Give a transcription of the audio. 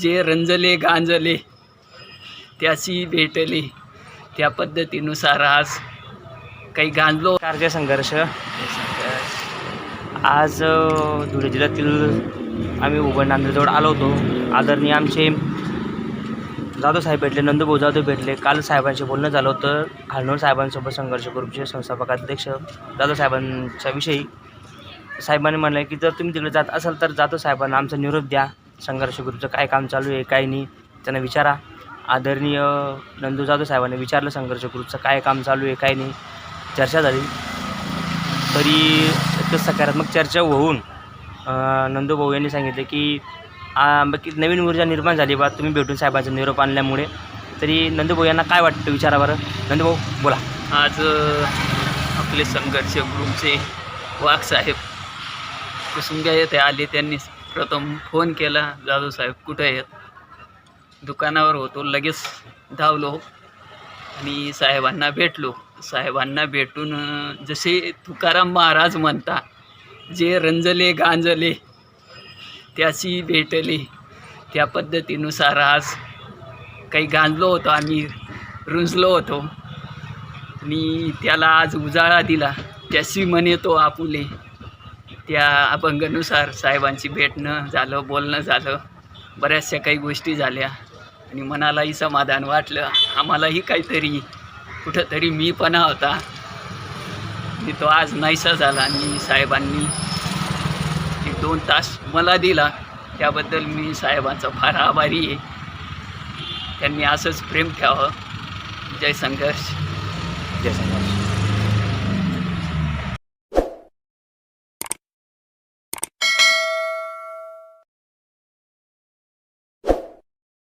जे रंजले गांजले त्याची भेटले. त्या पद्धतीनुसार आज काही गांजलो. कार्य संघर्ष. आज धुळे जिल्ह्यातील आम्ही उघड नांदेडजवळ आलो होतो. आदरणीय आमचे जाधव साहेब भेटले नंदूभाऊ जाधव भेटले. काल साहेबांशी बोलणं झालं होतं. हालनोर साहेबांसोबत संघर्ष ग्रुपचे संस्थापक अध्यक्ष जाधव साहेबांच्या विषयी. साहेबांनी म्हणलं की जर तुम्ही तिकडे जात असाल तर जाधव साहेबांना आमचा निरोप द्या. संघर्ष ग्रुपचं काय काम चालू आहे काय नाही त्यांना विचारा. आदरणीय नंदू जाधव साहेबांनी विचारलं संघर्ष ग्रुपचं काय काम चालू आहे काय नाही. चर्चा झाली. तरी एक सकारात्मक चर्चा होऊन नंदू भाऊ यांनी सांगितले की बाकी नवीन ऊर्जा निर्माण झाली बा तुम्ही भेटून साहेबांचा निरोप आणल्यामुळे. तरी नंदूभाऊ यांना काय वाटतं विचारा बरं. नंदूभाऊ बोला. आज आपले संघर्ष ग्रुपचे वाघ साहेब कुसुंग्या येथे आले त्यांनी प्रथम फोन केला जाधव साहेब कुठे आहेत? दुकानावर होतो लगेच धावलो आणि साहेबांना भेटलो. साहेबांना भेटून जसे तुकाराम महाराज म्हणता जे रंजले गांजले त्याची भेटले. त्या पद्धतीनुसार आज काही गांजलो होतो आम्ही रुंजलो होतो. आणि त्याला आज उजाळा दिला. त्याशी म्हणे तो आपुले त्या अभंगानुसार साहेबांची भेटणं झालं बोलणं झालं. बऱ्याचशा काही गोष्टी झाल्या आणि मनालाही समाधान वाटलं. आम्हालाही काहीतरी कुठंतरी मीपणा होता. मी तो आज नाहीसा झाला आणि साहेबांनी एक दोन तास मला दिला. त्याबद्दल मी साहेबांचा फार आभारी आहे. त्यांनी असंच प्रेम ठेवावं. जय संघर्ष. जय संघर्ष.